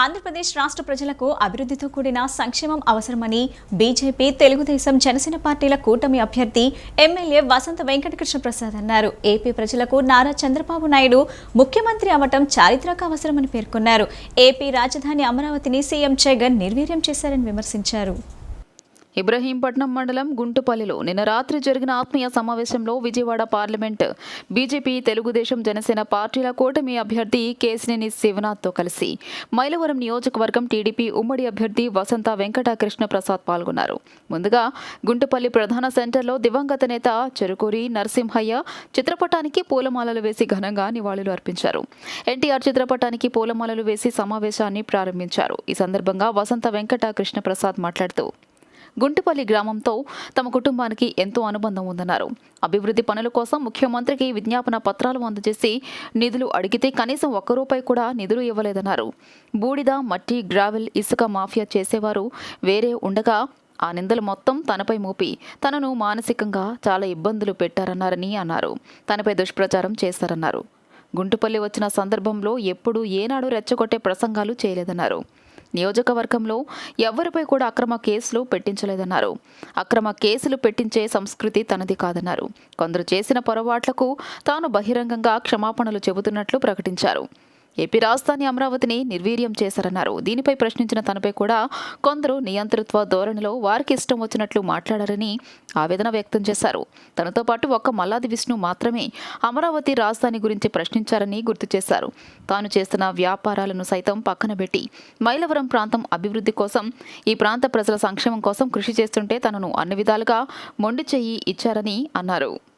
ఆంధ్రప్రదేశ్ రాష్ట్ర ప్రజలకు అభివృద్ధితో కూడిన సంక్షేమం అవసరమని బీజేపీ తెలుగుదేశం జనసేన పార్టీల కూటమి అభ్యర్థి ఎమ్మెల్యే వసంత వెంకటకృష్ణ ప్రసాద్ అన్నారు. ఏపీ ప్రజలకు నారా చంద్రబాబు నాయుడు ముఖ్యమంత్రి అవటం చారిత్రక అవసరమని పేర్కొన్నారు. ఏపీ రాజధాని అమరావతిని సీఎం జగన్ నిర్వీర్యం చేశారని విమర్శించారు. ఇబ్రహీంపట్నం మండలం గుంటుపల్లిలో నిన్న రాత్రి జరిగిన ఆత్మీయ సమావేశంలో విజయవాడ పార్లమెంట్ బీజేపీ తెలుగుదేశం జనసేన పార్టీల కూటమి అభ్యర్థి కేసినేని శివనాథ్తో కలిసి మైలవరం నియోజకవర్గం టీడీపీ ఉమ్మడి అభ్యర్థి వసంత వెంకట కృష్ణ ప్రసాద్ పాల్గొన్నారు. ముందుగా గుంటుపల్లి ప్రధాన సెంటర్లో దివంగత నేత చెరుకూరి నరసింహయ్య చిత్రపటానికి పూలమాలలు వేసి ఘనంగా నివాళులు అర్పించారు. ఎన్టీఆర్ చిత్రపటానికి పూలమాలలు వేసి సమావేశాన్ని ప్రారంభించారు. ఈ సందర్భంగా వసంత వెంకట కృష్ణ ప్రసాద్ మాట్లాడుతూ గుంటుపల్లి గ్రామంతో తమ కుటుంబానికి ఎంతో అనుబంధం ఉందన్నారు. అభివృద్ధి పనుల కోసం ముఖ్యమంత్రికి విజ్ఞాపన పత్రాలు అందజేసి నిధులు అడిగితే కనీసం ఒక్క రూపాయి కూడా నిధులు ఇవ్వలేదన్నారు. బూడిద మట్టి గ్రావెల్ ఇసుక మాఫియా చేసేవారు వేరే ఉండగా ఆ నిందలు మొత్తం తనపై మోపి తనను మానసికంగా చాలా ఇబ్బందులు పెట్టారన్నారని అన్నారు. తనపై దుష్ప్రచారం చేశారన్నారు. గుంటుపల్లి వచ్చిన సందర్భంలో ఎప్పుడూ ఏనాడు రెచ్చగొట్టే ప్రసంగాలు చేయలేదన్నారు. నియోజకవర్గంలో ఎవరిపై కూడా అక్రమ కేసులు పెట్టించలేదన్నారు. అక్రమ కేసులు పెట్టించే సంస్కృతి తనది కాదన్నారు. కొందరు చేసిన పొరపాట్లకు తాను బహిరంగంగా క్షమాపణలు చెబుతున్నట్లు ప్రకటించారు. ఏపీ రాజధాని అమరావతిని నిర్వీర్యం చేశారన్నారు. దీనిపై ప్రశ్నించిన తనపై కూడా కొందరు నియంతృత్వ ధోరణిలో వారికి ఇష్టం వచ్చినట్లు మాట్లాడారని ఆవేదన వ్యక్తం చేశారు. తనతో పాటు ఒక్క మల్లాది విష్ణు మాత్రమే అమరావతి రాజధాని గురించి ప్రశ్నించారని గుర్తు చేశారు. తాను చేస్తున్న వ్యాపారాలను సైతం పక్కన పెట్టి మైలవరం ప్రాంతం అభివృద్ధి కోసం ఈ ప్రాంత ప్రజల సంక్షేమం కోసం కృషి చేస్తుంటే తనను అన్ని విధాలుగా మొండి చెయ్యి ఇచ్చారని అన్నారు.